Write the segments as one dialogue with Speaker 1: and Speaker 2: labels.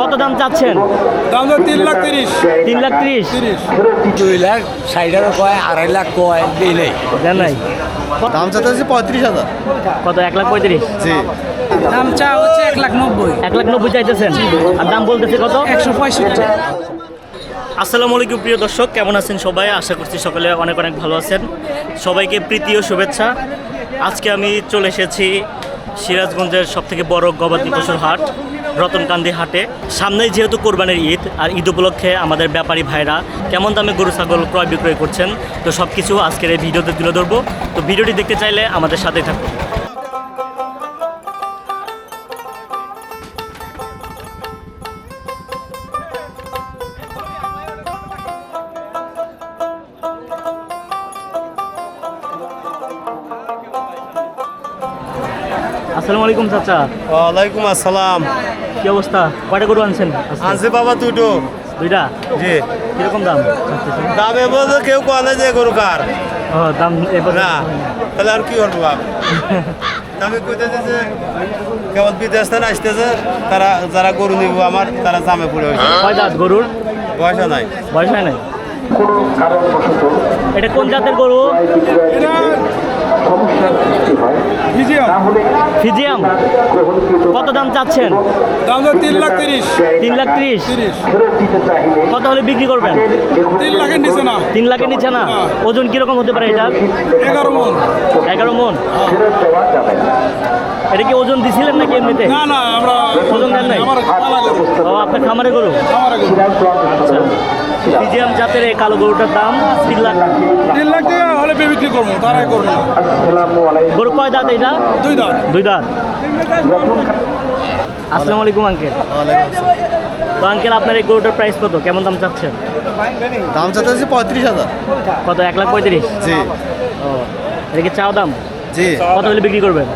Speaker 1: কত দাম চাচ্ছেন?
Speaker 2: দাম তো তিন লাখ তিরিশ।
Speaker 1: তিন লাখ ত্রিশ?
Speaker 2: তিরিশ।
Speaker 3: দুই লাখ ষাট হাজার কয় আড়াই লাখ কয় দিই নেই।
Speaker 1: দেন নাই?
Speaker 4: দাম চাতে হচ্ছে পঁয়ত্রিশ হাজার।
Speaker 1: কত এক লাখ পঁয়ত্রিশ?
Speaker 4: জি।
Speaker 5: দাম চা হচ্ছে এক লাখ নব্বই।
Speaker 1: এক লাখ নব্বই চাইতেছেন? আর দাম বলতেছে কত?
Speaker 5: একশো পঁয়ষট্টি।
Speaker 1: আসসালামু আলাইকুম প্রিয় দর্শক কেমন আছেন সবাই? আশা করছি সকলে অনেক অনেক ভালো আছেন। সবাইকে প্রীতি ও শুভেচ্ছা। আজকে আমি চলে এসেছি সিরাজগঞ্জের সবথেকে বড় গবাদি পশুর হাট। রতনকান্দি হাটে। সামনেই যেহেতু কোরবানির ঈদ আর ঈদ উপলক্ষে আমাদের ব্যাপারী ভাইরা কেমন দামে গরু, ছাগল ক্রয় বিক্রয় করছেন, তো সব কিছু আজকের এই ভিডিওতে তুলে ধরবো। তো ভিডিওটি দেখতে চাইলে আমাদের সাথে থাকুন। আসসালামু আলাইকুম চাচা।
Speaker 4: ওয়ালাইকুম আসসালাম।
Speaker 1: কি অবস্থা? কয়টা গরু আনছেন?
Speaker 4: আনছে বাবা দুটো।
Speaker 1: দুইটা?
Speaker 4: জি।
Speaker 1: কীরকম দাম?
Speaker 4: দাম এবার তো কেউ কনে যে গরু কার।
Speaker 1: ও দাম এবার
Speaker 4: না তাহলে আর কি করব বাপ? দামে কইতেছে যে কেবল বিদেশ থেকে আসতেছে তারা যারা গরু নিব আমার তারা জামে পড়ে হয়েছে।
Speaker 1: কয় দাঁত গরুর?
Speaker 4: পয়সা নাই।
Speaker 1: বয়স নাই? এটা কোন জাতের গরু? ফিজিয়াম। কত দাম চাচ্ছেন?
Speaker 2: দাম তিন লাখ তিরিশ।
Speaker 1: তিন লাখ ত্রিশ?
Speaker 2: তিরিশ।
Speaker 1: কত হলে বিক্রি করবেন?
Speaker 2: তিন লাখের নিচে না।
Speaker 1: তিন লাখের নিচে না? ওজন কীরকম হতে পারে এটা?
Speaker 2: এগারো মন।
Speaker 1: এগারো মন? এটা কি ওজন দিছিলেন নাকি এমনিতে?
Speaker 2: না না আমরা
Speaker 1: ওজন দেন নাই? আপনার খামারে গরু? আচ্ছা। ফিজিয়াম জাতের এই কালো গরুটার দাম তিন লাখ
Speaker 2: তিন লাখ টাকা হলে বিক্রি করব? তারাই করব
Speaker 1: গরু কয় দাঁত এটা?
Speaker 2: দুই দাম
Speaker 1: দুই দাঁত। আসসালামু আলাইকুম আঙ্কেল। তো আঙ্কেল আপনার এই গরুটার প্রাইস কত? কেমন দাম চাচ্ছেন?
Speaker 4: দাম চাতে হচ্ছে পঁয়ত্রিশ হাজার।
Speaker 1: কত? এক লাখ পঁয়ত্রিশ?
Speaker 4: জি।
Speaker 1: ও এটা কি চাও দাম?
Speaker 4: জি।
Speaker 1: কত হলে বিক্রি করবেন?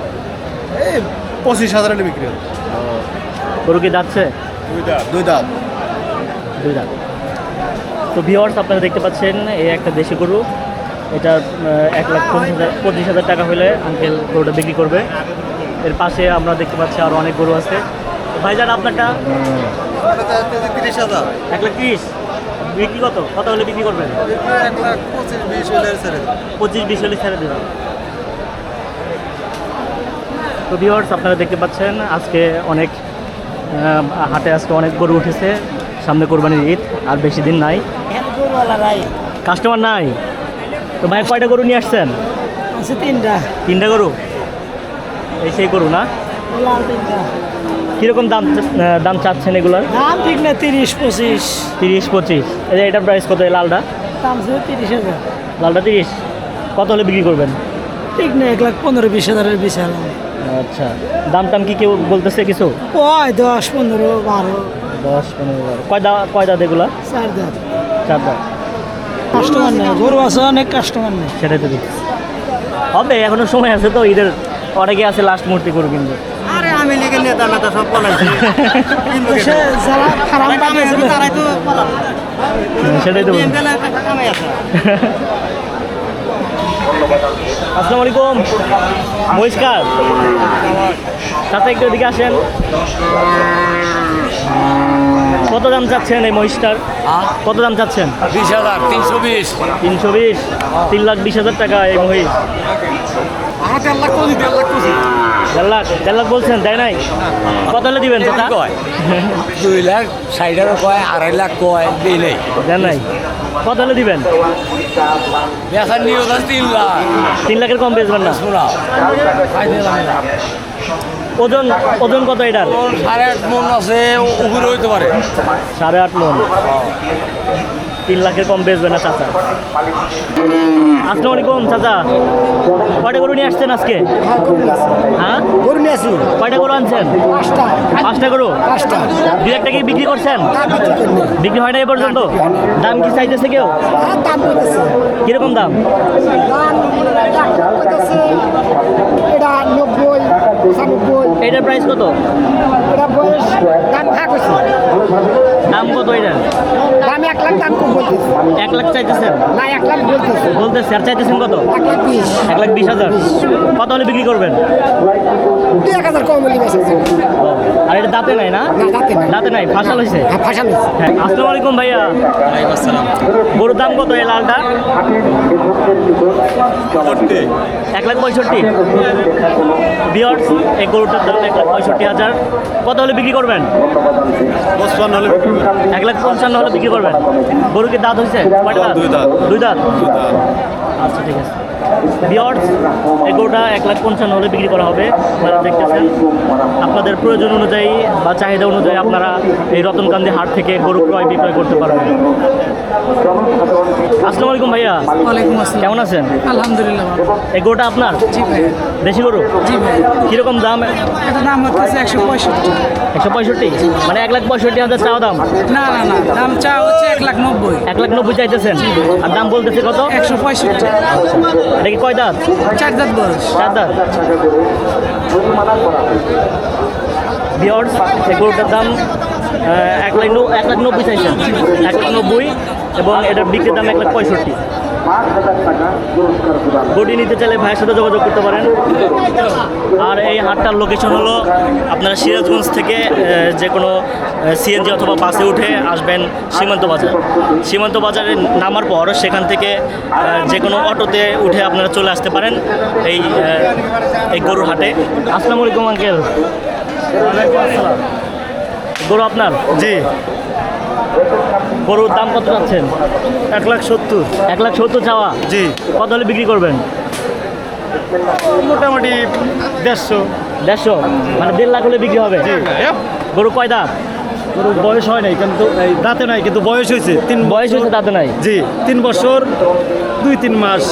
Speaker 4: এই পঁচিশ হাজার হলে বিক্রি হবে।
Speaker 1: গরু কি যাচ্ছে
Speaker 4: দুই দাঁত
Speaker 1: দুই দাঁত তো ভিওয়ার্স আপনারা দেখতে পাচ্ছেন এই একটা দেশি গরু। এটা এক লাখ পঁচিশ হাজার পঁচিশ হাজার টাকা হলে আঙ্কেল গরুটা বিক্রি করবে। এর পাশে আমরা দেখতে পাচ্ছি আরও অনেক গরু আছে। তো ভাইজান আপনারটা?
Speaker 4: তিরিশ হাজার
Speaker 1: এক লাখ তিরিশ। বিক্রি কত? কত হলে বিক্রি করবেন?
Speaker 4: এক লাখ পঁচিশ বিশ হলে ছেড়ে
Speaker 1: পঁচিশ বিশ হলে ছেড়ে দেবেন তো ভিওয়ার্স আপনারা দেখতে পাচ্ছেন আজকে অনেক হাটে আজকে অনেক গরু উঠেছে। সামনে কোরবানির ঈদ আর বেশি দিন নাই। কাস্টমার নাই? তো ভাই কয়টা গরু নিয়ে আসছেন?
Speaker 5: তিনটা।
Speaker 1: তিনটা গরু? এই সেই গরু না? কীরকম দাম দাম চাচ্ছেন এগুলোর?
Speaker 5: দাম ঠিক না তিরিশ পঁচিশ।
Speaker 1: তিরিশ পঁচিশ। এই যে এটার প্রাইস কত লালটা?
Speaker 5: দাম ছিল তিরিশ হাজার।
Speaker 1: লালটা তিরিশ। কত হলে বিক্রি করবেন?
Speaker 5: ঠিক না এক লাখ পনেরো বিশ হাজারের বেশি হলাম
Speaker 1: আচ্ছা দাম টাম কি কেউ বলতেছে কিছু?
Speaker 5: ওই দশ পনেরো বারো।
Speaker 1: দশ পনেরো বারো। কয় দা কয় দাঁত এগুলা?
Speaker 5: চার দাঁত।
Speaker 1: চার দাঁত।
Speaker 5: কাস্টমার নেই গরু আছে অনেক কাস্টমার নেই।
Speaker 1: সেটাই তো দিচ্ছি হবে এখনও সময় আছে তো ঈদের অনেকে আছে লাস্ট মূর্তি করু কিন্তু
Speaker 4: আরে আমি লিখে নেতা নেতা সব পলাইছি।
Speaker 5: যারা খারাপ তারাই তো
Speaker 1: সেটাই তো। আসসালামু আলাইকুম। নমস্কার সাথে একটু এদিকে আসেন। কত দাম চাচ্ছেন এই মহিষটার? কত দাম চাচ্ছেন?
Speaker 3: বিশ হাজার তিনশো বিশ।
Speaker 1: তিনশো বিশ। তিন লাখ বিশ হাজার টাকা এই মহিষ। দেড় লাখ দেড় লাখ বলছেন তাই নাই? কত হলে দিবেন
Speaker 3: কয়? দুই লাখ ষাট হাজার কয় আড়াই লাখ কয় দিই নেই।
Speaker 1: দেন নাই? কত হলে দিবেন?
Speaker 3: বেচার নিয়োগ তিন লাখ।
Speaker 1: তিন লাখের কম বেচবেন না? ওজন ওজন কত এটার?
Speaker 3: সাড়ে আট মন আছে উপরে হইতে পারে।
Speaker 1: সাড়ে আট মন। তিন লাখের কম বেচবে না, চাচা। আসসালামু আলাইকুম চাচা। কয়টা গরু নিয়ে আসছেন আজকে? হ্যাঁ?
Speaker 5: গরু নিয়ে আসি
Speaker 1: কয়টা গরু আনছেন?
Speaker 5: পাঁচটা
Speaker 1: গরু?
Speaker 5: পাঁচটা
Speaker 1: দু একটা কি বিক্রি করছেন? বিক্রি হয় না এ পর্যন্ত? দাম কি চাইতেছে কেউ? কীরকম দাম? এটার প্রাইস কত?
Speaker 5: দাম
Speaker 1: কত এটার
Speaker 5: লাখ দাম বলতেছে
Speaker 1: এক লাখ চাইতেছেন?
Speaker 5: না এক লাখ বলতেছে।
Speaker 1: বলতেছে আর চাইতেছেন কত?
Speaker 5: এক লাখ বিশ।
Speaker 1: এক লাখ বিশ হাজার। কত হলে বিক্রি করবেন?
Speaker 5: দুই এক হাজার কম হলে বেঁচেছে
Speaker 1: আর এটা দাঁতে নাই না?
Speaker 5: দাঁতে নাই।
Speaker 1: দাঁতে নাই ফাঁসাল হয়েছে?
Speaker 5: হ্যাঁ ফাঁসা নিচ্ছে
Speaker 1: হ্যাঁ আসসালামু আলাইকুম ভাইয়া। গরুর দাম কত এই লালটা? এক লাখ পঁয়ষট্টি। বিয়ার্স এই গরুটার দাম এক লাখ পঁয়ষট্টি হাজার। কত হলে বিক্রি করবেন। এক লাখ পঞ্চান্ন হলে বিক্রি করবেন। গরু কি দাঁত হয়েছে?
Speaker 4: দুই দাঁত।
Speaker 1: দুই দাঁত। আচ্ছা ঠিক আছে। বিয়ার্স এই গরুটা এক লাখ পঞ্চান্ন হলে বিক্রি করা হবে। আপনারা দেখতেছেন আপনাদের প্রয়োজন অনুযায়ী বা চাহিদা অনুযায়ী আপনারা এই রতনকান্দি হাট থেকে গরু ক্রয় বিক্রয় করতে পারবেন। আসসালামু আলাইকুম ভাইয়া। কেমন আছেন?
Speaker 5: আলহামদুলিল্লাহ
Speaker 1: এই গরুটা আপনার? দেশি গরু? কীরকম দাম?
Speaker 5: এটা দাম হচ্ছে একশো পঁয়ষট্টি।
Speaker 1: একশো পঁয়ষট্টি? মানে এক লাখ পঁয়ষট্টি হাজার চাওয়া দাম?
Speaker 5: না না না দাম চা হচ্ছে এক লাখ নব্বই।
Speaker 1: এক লাখ নব্বই চাইতেছেন। আর দাম বলতেছে কত?
Speaker 5: একশো পঁয়ষট্টি।
Speaker 1: এটা কি কয় দাঁত?
Speaker 5: চার দাঁত বয়স।
Speaker 1: চার দাঁত। বিয়ার্স এই গরুটার দাম এক লাখ এক লাখ নব্বই চাইছেন এক লাখ নব্বই এবং এটার বিক্রির দাম এক লাখ পঁয়ষট্টি। গরুটি নিতে চাইলে ভাইয়ের সাথে যোগাযোগ করতে পারেন। আর এই হাটটার লোকেশন হলো আপনারা সিরাজগঞ্জ থেকে যে কোনো সিএনজি অথবা বাসে উঠে আসবেন সীমান্ত বাজার। সীমান্ত বাজারে নামার পর সেখান থেকে যে কোনো অটোতে উঠে আপনারা চলে আসতে পারেন এই এই গরুর হাটে। আসসালামু আলাইকুম আঙ্কেল। গরু আপনার?
Speaker 2: জি।
Speaker 1: গরুর দাম কত চাচ্ছেন?
Speaker 2: এক লাখ সত্তর।
Speaker 1: এক লাখ সত্তর চাওয়া?
Speaker 2: জি।
Speaker 1: কত হলে বিক্রি করবেন?
Speaker 2: মোটামুটি দেড়শো।
Speaker 1: দেড়শো? মানে দেড় লাখ হলে বিক্রি হবে? গরু কয় দাঁত?
Speaker 2: গরুর বয়স হয় নাই কিন্তু দাঁতে নাই কিন্তু বয়স হয়েছে। তিন
Speaker 1: বয়স হয়েছে দাঁতে নাই?
Speaker 2: জি তিন বছর দুই তিন মাস।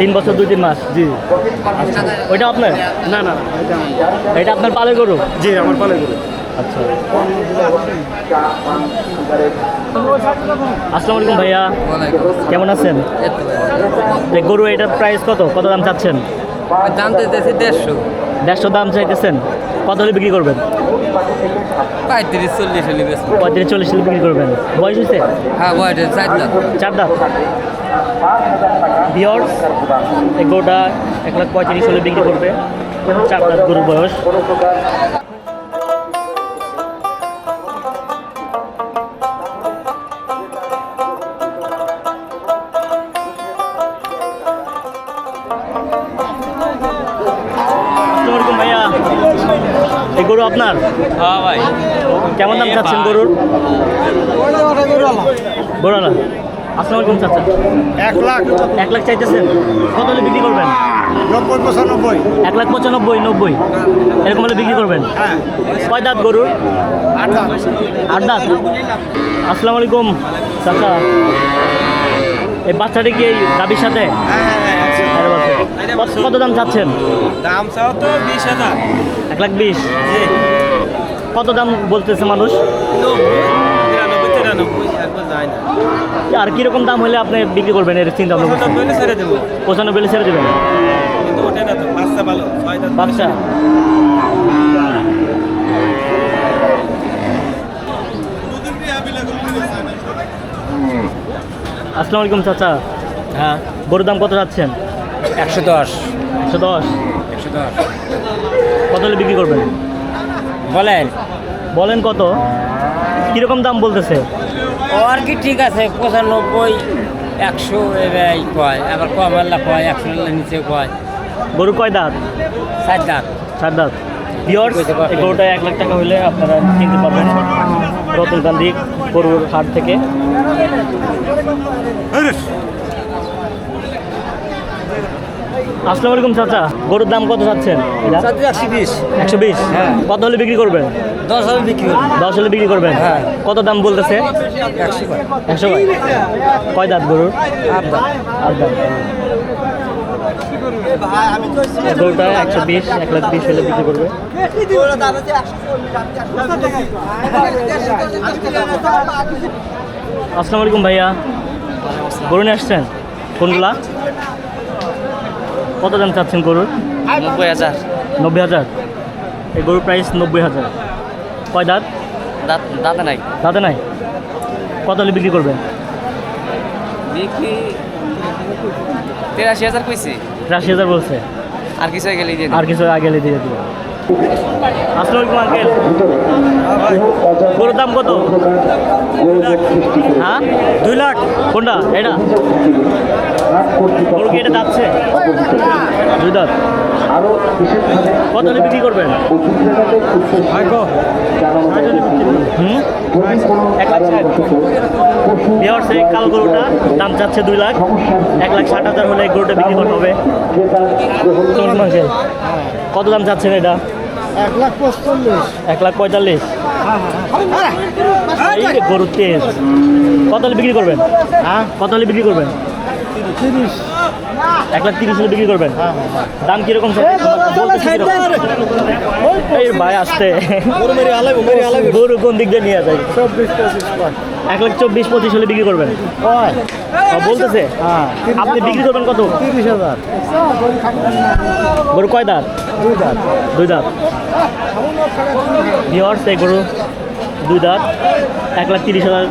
Speaker 1: তিন বছর দুই তিন মাস?
Speaker 2: জি।
Speaker 1: ওইটা আপনার?
Speaker 2: না না এটা
Speaker 1: এটা আপনার পালে গরু?
Speaker 2: জি আমার পালে গরু।
Speaker 1: আচ্ছা। আসসালামু আলাইকুম ভাইয়া। কেমন আছেন? গরু এটার প্রাইস কত? কত দাম চাচ্ছেন?
Speaker 6: দাম দিতেছি দেড়শো।
Speaker 1: দেড়শো দাম চাইতেছেন। কত হলে বিক্রি করবেন?
Speaker 6: পঁয়ত্রিশ চল্লিশ হলে
Speaker 1: পঁয়ত্রিশ চল্লিশ হলে বিক্রি করবেন। বয়স হয়েছে?
Speaker 6: হ্যাঁ বয়স চার দাম
Speaker 1: চার দাঁত। বিয়র্স এই গরুটা এক লাখ পঁয়ত্রিশ হলে বিক্রি করবে। চার দাঁত গরুর বয়স। এই গরু আপনার?
Speaker 6: হ্যাঁ ভাই।
Speaker 1: কেমন দাম চাচ্ছেন গরুর? গরুলা আসসালামু আলাইকুম চাচা।
Speaker 2: এক লাখ।
Speaker 1: এক লাখ চাইতেছেন? কত হলে বিক্রি করবেন?
Speaker 2: নব্বই পঁচানব্বই।
Speaker 1: এক লাখ পঁচানব্বই নব্বই। এরকম হলে বিক্রি করবেন?
Speaker 2: হ্যাঁ।
Speaker 1: কয় দাঁত গরুর?
Speaker 2: আট লাখ
Speaker 1: আট দাঁত? আসসালামু আলাইকুম চাচা। এই বাচ্চাটি কি এই গাবির সাথে? আরে বাচ্চা। কত- দাম চাচ্ছেন?
Speaker 6: দাম চাও তো বিশ হাজার।
Speaker 1: এক লাখ বিশ? কত দাম বলতেছে মানুষ? আর কীরকম দাম হলে আপনি বিক্রি করবেন এর চিন্তা ভাবনা
Speaker 6: ছেড়ে দেবো।
Speaker 1: পঁচানব্বই ছেড়ে দেবেন?
Speaker 6: বাচ্চা ভালো
Speaker 1: বাচ্চা। আসসালামু আলাইকুম চাচা।
Speaker 3: হ্যাঁ।
Speaker 1: গরুর দাম কত যাচ্ছেন
Speaker 3: একশো দশ।
Speaker 1: একশো দশ?
Speaker 3: একশো দশ।
Speaker 1: কত হলে বিক্রি করবেন?
Speaker 3: বলেন।
Speaker 1: বলেন কত? কীরকম দাম বলতেছে?
Speaker 3: ও আর কি ঠিক আছে? পঁচানব্বই একশো এবার কয়। আবার কম আল্লাহ কয় একশো নিচে কয়।
Speaker 1: গরু কয় দাঁত?
Speaker 3: চার দাঁত।
Speaker 1: চার দাঁত। পিওর গরুটা এক লাখ টাকা হলে আপনারা কিনতে পারবেন। রতনকান্দি গরুর হাট থেকে। আসসালামু আলাইকুম চাচা। গরুর দাম কত চাচ্ছেন?
Speaker 3: একশো বিশ।
Speaker 1: একশো বিশ?
Speaker 3: হ্যাঁ।
Speaker 1: কত হলে বিক্রি করবেন?
Speaker 3: দশ হাজার বিক্রি
Speaker 1: দশ হলে বিক্রি করবেন?
Speaker 3: হ্যাঁ।
Speaker 1: কত দাম বলতেছে?
Speaker 3: একশো
Speaker 1: একশো কয়? কয় দাঁত গরুর?
Speaker 3: আট দাঁত।
Speaker 1: আট দাঁত। গরুটা একশো বিশ এক লাখ বিশ হলে বিক্রি করবে। আসসালামু আলাইকুম ভাইয়া। গরু নিয়ে আসছেন? কোনগুলা? কত দাম চাচ্ছেন গরুর?
Speaker 6: নব্বই হাজার।
Speaker 1: নব্বই হাজার? এই গরুর প্রাইস নব্বই হাজার। কয় দাঁত?
Speaker 6: দাঁত দাঁতে নাই।
Speaker 1: দাঁতে নাই? কত হলে বিক্রি করবেন?
Speaker 6: বিক্রি তেরাশি হাজার কইছি।
Speaker 1: তেরাশি হাজার বলছে।
Speaker 6: আর কিছু আগে গেলে দিয়ে
Speaker 1: আর কিছু আগে দিয়ে দিব। আসসালামু আঙ্কেল। গরুর দাম কত? হ্যাঁ? দুই লাখ। কোনটা? এটা? গরু কি এটা যাচ্ছে? দুই দাঁত। কত হলে বিক্রি করবেন? সেই কালো গরুটা দাম চাচ্ছে দুই লাখ। এক লাখ ষাট হাজার হলে গরুটা বিক্রি করা হবে। আঙ্কেল কত দাম চাচ্ছেন এটা
Speaker 5: এক লাখ পঁয়তাল্লিশ
Speaker 1: এক লাখ পঁয়তাল্লিশ গরুর তেজ কত বিক্রি করবেন হ্যাঁ কত বিক্রি করবেন
Speaker 5: তিরিশ।
Speaker 1: এক লাখ তিরিশ হলে বিক্রি করবেন? দাম কীরকম এই ভাই আসতে গরু কোন দিক দিয়ে নিয়ে যায়?
Speaker 5: চব্বিশ পঁচিশ পাঁচ
Speaker 1: এক লাখ চব্বিশ পঁচিশ হলে বিক্রি করবেন? বলতেছে?
Speaker 5: হ্যাঁ
Speaker 1: আপনি বিক্রি করবেন কত?
Speaker 5: তিরিশ হাজার।
Speaker 1: গরু কয় দাঁত?
Speaker 5: দুই দাঁত।
Speaker 1: দুই দাঁত। ভিওর্স এই গরু দুই দাঁত। এক লাখ তিরিশ হাজার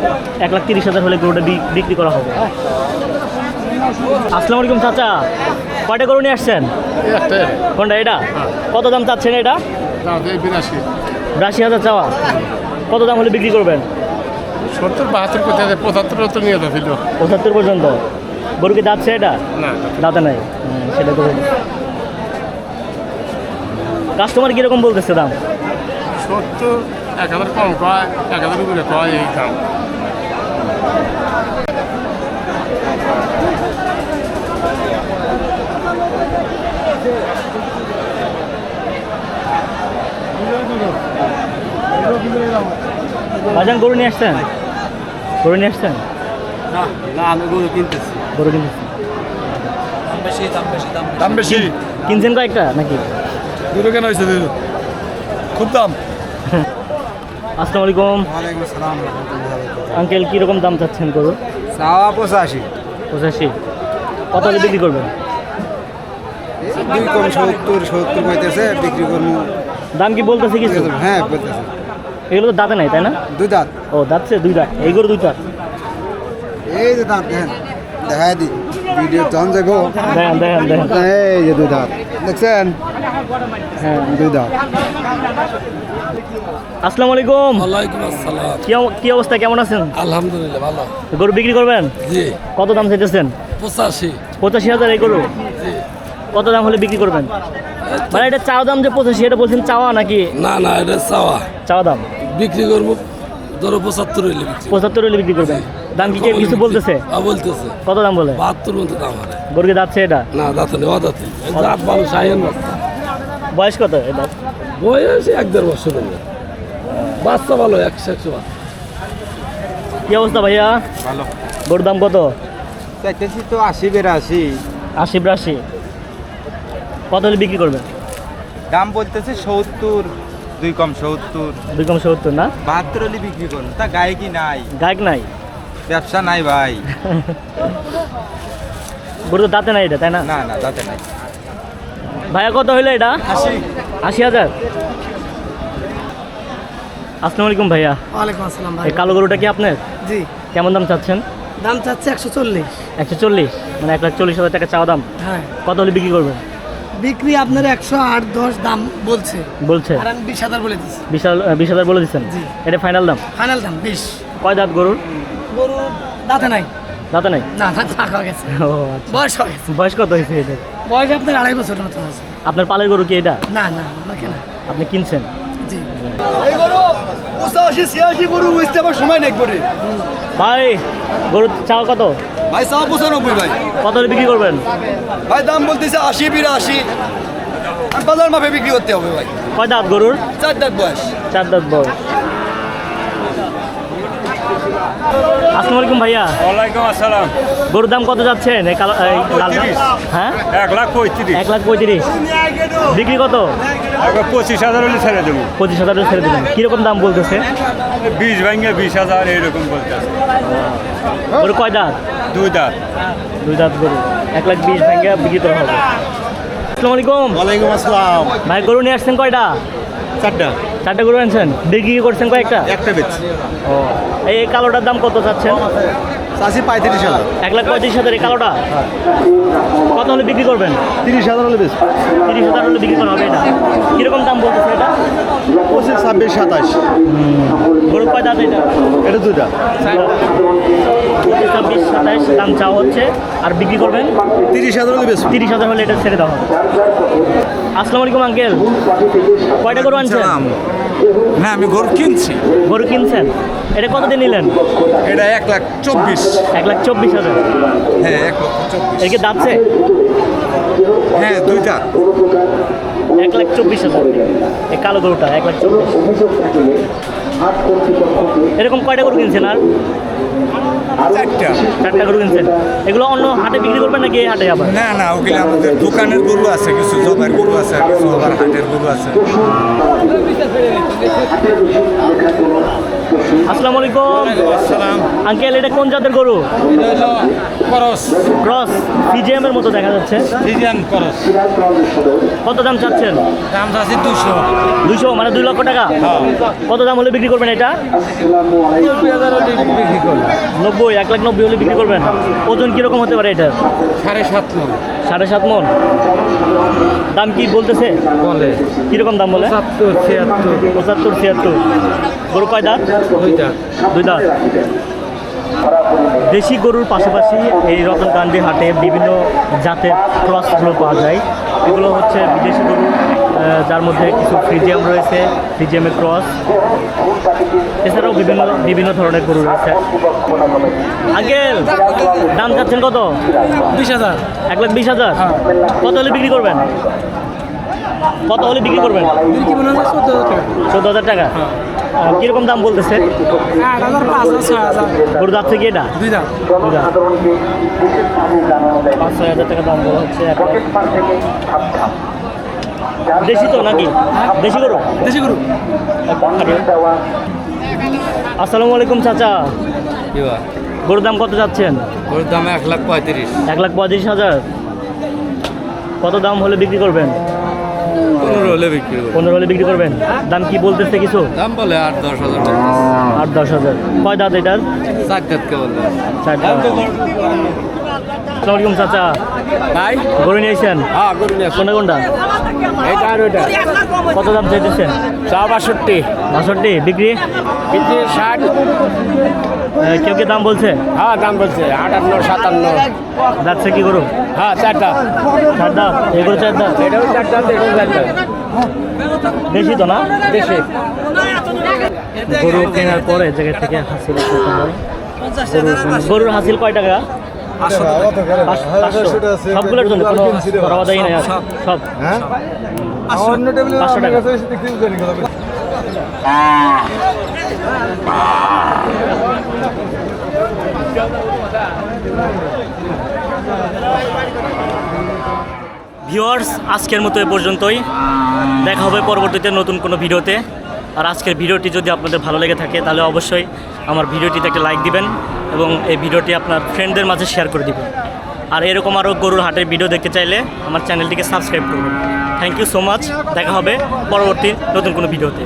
Speaker 1: এক লাখ তিরিশ হাজার হলে গরুটা বিক্রি করা হবে। আসসালামু আলাইকুম চাচা। কয়টা গরু নিয়ে আসছেন? কোনটা এটা? কত দাম চাচ্ছেন এটা?
Speaker 7: বিরাশি।
Speaker 1: হাজার চাওয়া। কত দাম হলে বিক্রি করবেন?
Speaker 7: সত্তর বাহাত্তর কোথায় পঁচাত্তর নিয়ে যাচ্ছিল।
Speaker 1: পঁচাত্তর পর্যন্ত। গরু কি যাচ্ছে এটা?
Speaker 7: না
Speaker 1: দাঁতে নাই। সেটা করে কাস্টমার কীরকম বলতেছে দাম?
Speaker 7: সত্তর এক হাজার কম কয় এক হাজার উপরে কয় এই দাম?
Speaker 1: বাজান গরু নিয়ে আসছেন? গরু নিয়ে আসছেন?
Speaker 4: না আমি গরু কিনতেছি।
Speaker 1: গরু কিনতেছেন।
Speaker 7: দাম বেশি
Speaker 1: কিনছেন কয়েকটা নাকি?
Speaker 7: দূরে কেন হয়েছে খুব দাম।
Speaker 1: আসসালামু আলাইকুম। আঙ্কেল কীরকম দাম চাচ্ছেন গরু?
Speaker 4: চাওয়া পঁচাশি।
Speaker 1: পঁচাশি। কত হলে বিক্রি করবেন?
Speaker 4: দুই কম সত্তর সত্তর কইতেছে বিক্রি করব
Speaker 1: দাম কি বলতেছে কিছু?
Speaker 4: হ্যাঁ বলতেছে।
Speaker 1: এগুলো তো দাঁতে নাই তাই না?
Speaker 4: দুই দাঁত।
Speaker 1: ও দাঁতছে দুই দাঁত। এই গরু দুই দাঁত?
Speaker 4: এই যে দাঁত দেখেন। দেখাই দি। ভিডিও তখন যাব
Speaker 1: দেখেন দেখেন দেখেন।
Speaker 4: এই যে দুই দাঁত। দেখছেন?
Speaker 1: হ্যাঁ।
Speaker 4: দুই দাঁত।
Speaker 1: আসসালামু আলাইকুম।
Speaker 8: ওয়ালাইকুম আসসালাম।
Speaker 1: কি কি অবস্থা? কেমন আছেন?
Speaker 8: আলহামদুলিল্লাহ ভালো।
Speaker 1: গরু বিক্রি করবেন?
Speaker 8: জি।
Speaker 1: কত দাম চাইতেছেন?
Speaker 8: পঁচাশি।
Speaker 1: পঁচাশি হাজার এই গরু? জি। কত দাম হলে বিক্রি করবেন? মানে এটা চাওয়া দাম যে পঁচাশি এটা বলছেন চাওয়া নাকি?
Speaker 8: না না এটা চাওয়া।
Speaker 1: চাওয়া দাম?
Speaker 8: বিক্রি করব। ধরো পঁচাত্তর হইলে বিক্রি
Speaker 1: পঁচাত্তর হলে বিক্রি করবেন। দাম কি কেউ কিছু বলতেছে?
Speaker 8: আ, বলতেছে।
Speaker 1: কত দাম বলে?
Speaker 8: বাহাত্তর মতো দাম হারে
Speaker 1: গরু কি যাচ্ছে এটা?
Speaker 8: না দাঁত নেই অদাতে দাঁত ভালো সাহেন
Speaker 1: বয়স কত এটা?
Speaker 8: বয়স এক দেড় বছর হলো বাচ্চা ভালো একশো একশো বাচ্চা।
Speaker 1: কি অবস্থা ভাইয়া?
Speaker 4: ভালো।
Speaker 1: গরুর দাম কত?
Speaker 4: চাইতেছি তো আশি বেরাশি।
Speaker 1: আশি বিরাশি। কত হলে বিক্রি করবেন?
Speaker 4: দাম বলতেছে সত্তর। দুই কম সত্তর।
Speaker 1: দুই কম সত্তর না?
Speaker 4: বাহাত্তর হলে বিক্রি করুন। তা গায়ে কি নাই?
Speaker 1: গায়ক নাই?
Speaker 4: ব্যবসা নাই ভাই।
Speaker 1: গরু তো দাঁতে নাই এটা তাই না?
Speaker 4: না না তাতে নাই।
Speaker 1: ভাইয়া কত হইল এটা? আশি হাজার? আসসালামু আলাইকুম ভাইয়া।
Speaker 5: ওয়ালাইকুম আসসালাম ভাই।
Speaker 1: এই কালো গরুটা কি আপনার?
Speaker 5: জি।
Speaker 1: কেমন দাম চাচ্ছেন?
Speaker 5: দাম চাচ্ছে একশো চল্লিশ।
Speaker 1: একশো চল্লিশ? মানে এক লাখ চল্লিশ হাজার টাকা চাওয়া দাম।
Speaker 5: হ্যাঁ।
Speaker 1: কত হলে বিক্রি করবেন?
Speaker 5: বিক্রি আপনার একশো আট দশ দাম বলছে।
Speaker 1: বলছে?
Speaker 5: আর আমি বিশ হাজার বলে দিচ্ছি
Speaker 1: বিশ হাজার বিশ হাজার বলে দিচ্ছেন? এটা ফাইনাল দাম?
Speaker 5: ফাইনাল দাম বিশ।
Speaker 1: কয় দাঁত গরুর?
Speaker 5: গরু দাঁতে নাই।
Speaker 1: দাঁতে নাই?
Speaker 5: না দাঁত গেছে।
Speaker 1: ও আচ্ছা।
Speaker 5: বয়স হয়ে গেছে।
Speaker 1: বয়স কত হয়েছে এটা
Speaker 5: বয়স আপনার আড়াই বছর মতো আছে
Speaker 1: আপনার পালের গরু কি এটা?
Speaker 5: না না আমাকে না
Speaker 1: আপনি কিনছেন?
Speaker 5: জি।
Speaker 2: পঁচাশি ছিয়াশি গরু বুঝতে আমার সময় নেই করে
Speaker 1: ভাই গরু চাও কত?
Speaker 2: ভাই চাওয়া পঁচানব্বই ভাই।
Speaker 1: কত বিক্রি করবেন?
Speaker 2: ভাই দাম বলতেছে আশি বিরাশি। আর বাজার মাপে বিক্রি করতে হবে ভাই।
Speaker 1: কয় দাঁত গরুর?
Speaker 2: চার দাঁত বয়স।
Speaker 1: চার দাঁত বয়স। আসসালামু আলাইকুম ভাইয়া।
Speaker 9: ওয়ালাইকুম আসসালাম।
Speaker 1: গরুর দাম কত যাচ্ছেন? এই কালো এই হ্যাঁ?
Speaker 9: এক লাখ পঁয়ত্রিশ।
Speaker 1: এক লাখ পঁয়ত্রিশ। বিক্রি কত?
Speaker 9: পঁচিশ হাজার হলে ছেড়ে দেবো।
Speaker 1: পঁচিশ হাজার ছেড়ে দেবেন। কীরকম দাম বলতেছে?
Speaker 9: বিশ ভাঙে বিশ হাজার এইরকম বলতে
Speaker 1: গরু কয় দাঁত?
Speaker 9: দুই দাঁত।
Speaker 1: দুই দাঁত গরু। এক লাখ বিশ ভেঙে বিক্রি করা হবে। আসসালামু আলাইকুম।
Speaker 4: ওয়ালাইকুম আসসালাম।
Speaker 1: ভাই গরু নিয়ে আসছেন কয়টা?
Speaker 4: চারটা।
Speaker 1: চারটা গরু আনছেন। বিক্রি করছেন কয়েকটা?
Speaker 4: একটা বেচ
Speaker 1: ও এই কালোটার দাম কত চাচ্ছেন?
Speaker 4: চাষি পঁয়ত্রিশ হাজার।
Speaker 1: এক লাখ পঁয়ত্রিশ হাজার এই কালোটা? কত হলে বিক্রি করবেন?
Speaker 4: তিরিশ হাজার হলে বেশ।
Speaker 1: তিরিশ হাজার হলে বিক্রি করা হবে এটা। কীরকম দাম বলতেছে এটা?
Speaker 4: পঁচিশ ছাব্বিশ সাতাশ।
Speaker 1: গরু কয় দাঁত এটা?
Speaker 4: এটা দুইটা।
Speaker 1: পঁচিশ ছাব্বিশ সাতাইশ দাম চাওয়া হচ্ছে। আর বিক্রি করবেন?
Speaker 4: তিরিশ হাজার হলে বেশ।
Speaker 1: তিরিশ হাজার হলে এটা ছেড়ে দেওয়া হবে। আসসালামু আলাইকুম আঙ্কেল। কয়টা গরু আনছেন?
Speaker 8: হ্যাঁ আমি গরু কিনছি।
Speaker 1: গরু কিনছেন? এটা কতদিন নিলেন?
Speaker 8: এটা এক লাখ চব্বিশ।
Speaker 1: এক লাখ চব্বিশ হাজার।
Speaker 8: হ্যাঁ এক লক্ষ চব্বিশ।
Speaker 1: এর কি দাঁতছে
Speaker 8: হ্যাঁ দুইটা।
Speaker 1: এক লাখ চব্বিশ হাজার। এই কালো গরুটা এক লাখ চব্বিশ। এরকম কয়টা গরু কিনছেন আর?
Speaker 8: চারটা।
Speaker 1: চারটা গরু কিনছেন। এগুলো অন্য হাটে বিক্রি করবেন নাকি এই হাটে আবার?
Speaker 8: না না ওগুলো আমাদের দোকানের গরু আছে কিছু জবার গরু আছে কিছু আবার হাটের গরু আছে।
Speaker 1: 앞에 보시면 আসসালামু আলাইকুম। আঙ্কেল এটা কোন জাতের গরু?
Speaker 7: খরচ
Speaker 1: ক্রস। পিজিএম এর মতো দেখা যাচ্ছে।
Speaker 7: ডিজাইন খরচ
Speaker 1: কত দাম চাচ্ছেন?
Speaker 7: দাম আছে দুশো
Speaker 1: দুশো মানে দুই লক্ষ টাকা? কত দাম হলে বিক্রি করবেন এটা? নব্বই এক লাখ নব্বই হলে বিক্রি করবেন? ওজন কীরকম হতে পারে এটা?
Speaker 7: সাড়ে সাত মন।
Speaker 1: সাড়ে সাত মন। দাম কি বলতেছে?
Speaker 7: বলে।
Speaker 1: কীরকম দাম বলে?
Speaker 7: সত্তর ছিয়াত্তর।
Speaker 1: পঁচাত্তর ছিয়াত্তর। গরু কয় দাঁত?
Speaker 7: দুইটা।
Speaker 1: দুই দাঁত। দেশি গরুর পাশাপাশি এই রতনকান্দি হাটে বিভিন্ন জাতের ক্রসগুলো পাওয়া যায়। এগুলো হচ্ছে বিদেশি গরু যার মধ্যে কিছু ফ্রিজিয়াম রয়েছে ফ্রিজিয়ামের ক্রস। এছাড়াও বিভিন্ন বিভিন্ন ধরনের গরু রয়েছে। আঙ্কেল দাম চাচ্ছেন কত?
Speaker 7: বিশ হাজার।
Speaker 1: এক লাখ বিশ হাজার? কত হলে বিক্রি করবেন? কত হলে বিক্রি করবেন?
Speaker 7: হয় চোদ্দ হাজার টাকা।
Speaker 1: চোদ্দ হাজার টাকা। আহ, কীরকম দাম বলতেছে? গরু দাঁত থেকে এটা?
Speaker 7: দুই দাম
Speaker 1: পাঁচ ছয় হাজার টাকা দাম বলা হচ্ছে দেশি তো নাকি? দেশি গরু?
Speaker 7: দেশি গরু।
Speaker 1: আসসালামু আলাইকুম চাচা। গরুর দাম কত যাচ্ছেন?
Speaker 3: ওর দাম এক লাখ পঁয়ত্রিশ।
Speaker 1: এক লাখ পঁয়ত্রিশ হাজার। কত দাম হলে বিক্রি করবেন?
Speaker 3: পনেরো হলে বিক্রি
Speaker 1: পনেরো হলে বিক্রি করবেন? দাম কি বলতেছে কিছু?
Speaker 3: দাম বলে আট দশ হাজার
Speaker 1: আট দশ হাজার। কয় দাঁত এটার?
Speaker 3: চার দাঁতকে বললে
Speaker 1: চার দাঁত। আসসালামু চাচা।
Speaker 3: ভাই?
Speaker 1: গরু নিয়েছেন
Speaker 3: হ্যাঁ গরু নিয়ে
Speaker 1: কোনটা কোনটা?
Speaker 3: এটা আর ওইটা।
Speaker 1: কত দাম চাইতেছেন?
Speaker 3: চা বাষট্টি।
Speaker 1: বাষট্টি। বিক্রি?
Speaker 3: কিন্তু ষাট।
Speaker 1: কেউ কে দাম বলছে?
Speaker 3: হ্যাঁ দাম বলছে। আটান্ন সাতান্ন।
Speaker 1: যাচ্ছে কি গরু?
Speaker 3: হ্যাঁ চারটা।
Speaker 1: চার দাঁত এগুলো চার দাঁত
Speaker 3: এটাও চারটা এটাও চারটা।
Speaker 1: বেশি তো না?
Speaker 3: বেশি।
Speaker 1: গরু কেনার পরে জায়গা থেকে হাসিল হয় গরুর হাসিল কয় টাকা। সবগুলোর জন্য? কোনো সব। পাঁচশো টাকা। ভিউয়ার্স, আজকের মতো এ পর্যন্তই। দেখা হবে পরবর্তীতে নতুন কোনো ভিডিওতে। আর আজকের ভিডিওটি যদি আপনাদের ভালো লেগে থাকে, তাহলে অবশ্যই আমার ভিডিওটিতে একটা লাইক দিবেন এবং এই ভিডিওটি আপনার ফ্রেন্ডদের মাঝে শেয়ার করে দিবেন। আর এরকম আরও গরুর হাটের ভিডিও দেখতে চাইলে আমার চ্যানেলটিকে সাবস্ক্রাইব করবেন। থ্যাংক ইউ সো মাচ দেখা হবে পরবর্তী নতুন কোনো ভিডিওতে।